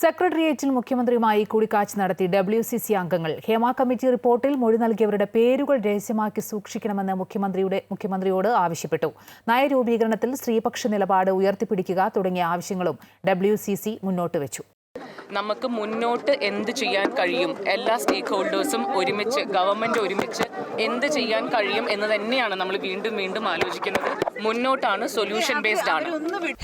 സെക്രട്ടേറിയറ്റിൽ മുഖ്യമന്ത്രിയുമായി കൂടിക്കാഴ്ച നടത്തി ഡബ്ല്യു സി സി അംഗങ്ങൾ. ഹേമ കമ്മിറ്റി റിപ്പോർട്ടിൽ മൊഴി നൽകിയവരുടെ പേരുകൾ രഹസ്യമാക്കി സൂക്ഷിക്കണമെന്ന് മുഖ്യമന്ത്രിയുടെ മുഖ്യമന്ത്രിയോട് ആവശ്യപ്പെട്ടു. നയരൂപീകരണത്തിൽ സ്ത്രീപക്ഷ നിലപാട് ഉയർത്തിപ്പിടിക്കുക തുടങ്ങിയ ആവശ്യങ്ങളും ഡബ്ല്യു സി സി മുന്നോട്ട് വെച്ചു. നമുക്ക് മുന്നോട്ട് എന്ത് ചെയ്യാൻ കഴിയും? എല്ലാ സ്റ്റേക്ക് ഹോൾഡേഴ്സും ഒരുമിച്ച് ഗവൺമെന്റ് ഒരുമിച്ച് എന്ത് ചെയ്യാൻ കഴിയും എന്ന് തന്നെയാണ് നമ്മൾ വീണ്ടും വീണ്ടും ആലോചിക്കുന്നത്. മുന്നോട്ടാണ് സൊല്യൂഷൻ ബേസ്ഡ് ആണ്.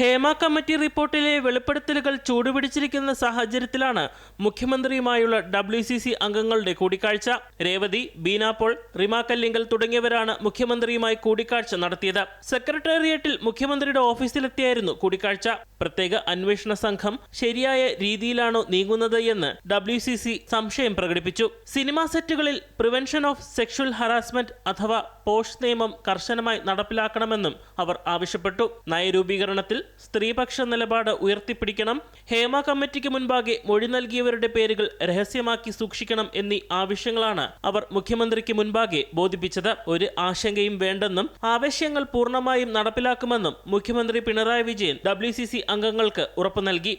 ഹേമ കമ്മിറ്റി റിപ്പോർട്ടിലെ വെളിപ്പെടുത്തലുകൾ ചൂടുപിടിച്ചിരിക്കുന്ന സാഹചര്യത്തിലാണ് മുഖ്യമന്ത്രിയുമായുള്ള ഡബ്ല്യു സി സി അംഗങ്ങളുടെ കൂടിക്കാഴ്ച. രേവതി ബീനാപോൾ പോൾ റിമ കല്ലിങ്കൽ തുടങ്ങിയവരാണ് മുഖ്യമന്ത്രിയുമായി കൂടിക്കാഴ്ച നടത്തിയത്. സെക്രട്ടേറിയറ്റിൽ മുഖ്യമന്ത്രിയുടെ ഓഫീസിലെത്തിയായിരുന്നു കൂടിക്കാഴ്ച. പ്രത്യേക അന്വേഷണ സംഘം ശരിയായ രീതിയിലാണോ നീങ്ങുന്നത് എന്ന് ഡബ്ല്യു സി സി സംശയം പ്രകടിപ്പിച്ചു. സിനിമാ സെറ്റുകളിൽ പ്രിവെൻഷൻ ഓഫ് സെക്ഷൽ ഹറാസ്മെന്റ് അഥവാ പോഷ് നിയമം കർശനമായി നടപ്പിലാക്കണമെന്നും അവർ ആവശ്യപ്പെട്ടു. നയരൂപീകരണത്തിൽ സ്ത്രീപക്ഷ നിലപാട് ഉയർത്തിപ്പിടിക്കണം. ഹേമ കമ്മിറ്റിക്ക് മുൻപാകെ മൊഴി നൽകിയവരുടെ പേരുകൾ രഹസ്യമാക്കി സൂക്ഷിക്കണം എന്നീ ആവശ്യങ്ങളാണ് അവർ മുഖ്യമന്ത്രിക്ക് മുൻപാകെ ബോധിപ്പിച്ചത്. ഒരു ആശങ്കയും വേണ്ടെന്നും ആവശ്യങ്ങൾ പൂർണമായും നടപ്പിലാക്കുമെന്നും മുഖ്യമന്ത്രി പിണറായി വിജയൻ ഡബ്ല്യു അംഗങ്ങൾക്ക് ഉറപ്പു നൽകി.